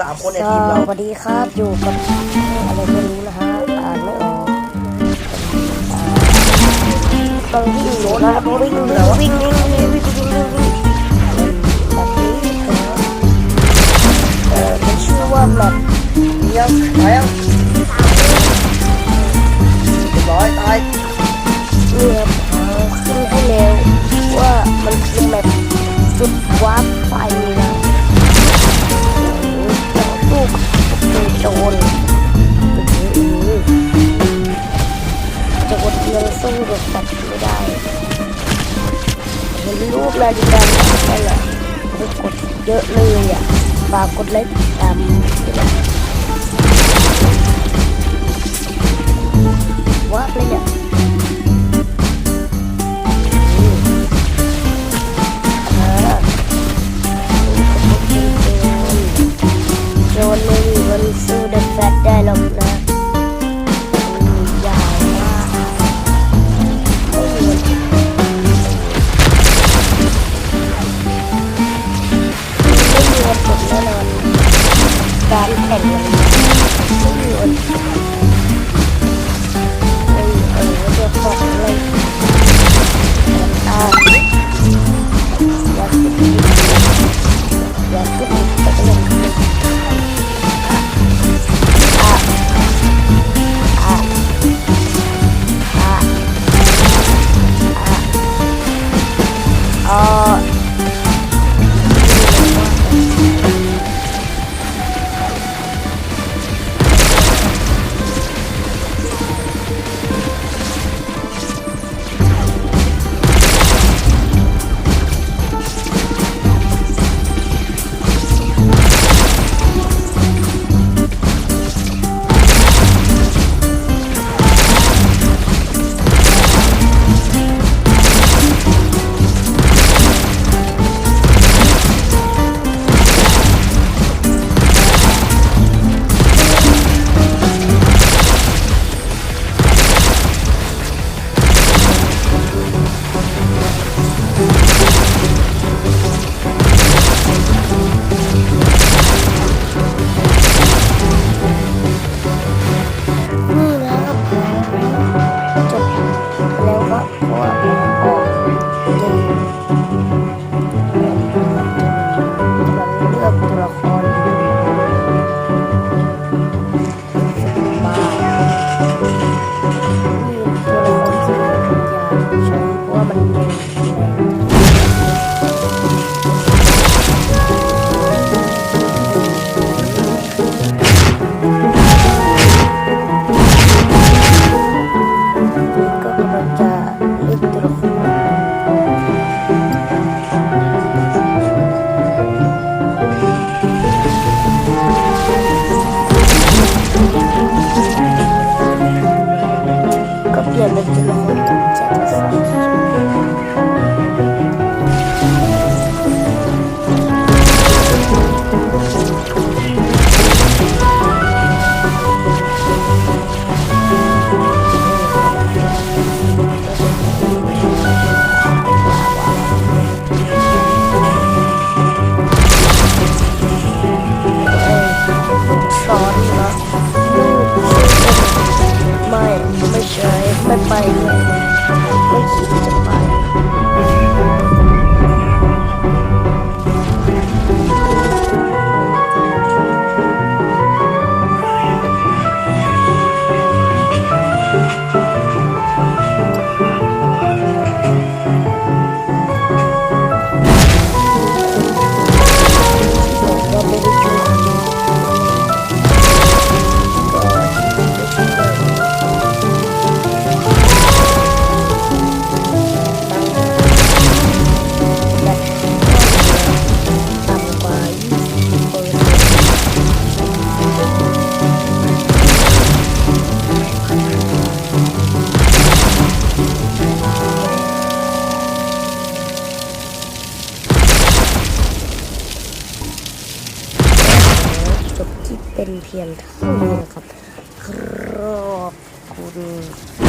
สามคนในสทีมเราวัสดีครับอยู่กับอะไรไม่รู้นะฮะอ่านไม่ออกอ่าต้องวิ่งโน้นะวิ่งวิ่งวิ่งวิ่งวิ่งวิ่งวิ่งวิ่งวิ่งแบบนี้นะเออมันชื่อว่าแบบยังตายยังเรียบร้อยตายเรียบทางขึ้นให้เร็วว่ามันคือแบบจุดวาร์ปไฟนะ แมนดิแดงไปเลยกดเยอะเลยอะฝากกดไลค์ตาม ดผมแน่นอนการแข่งวันนี้ไม่มีวันไม่มีวันจะบอเลยอ้าวันนี้ เพียงเท่านี้นะครับขอบคุณ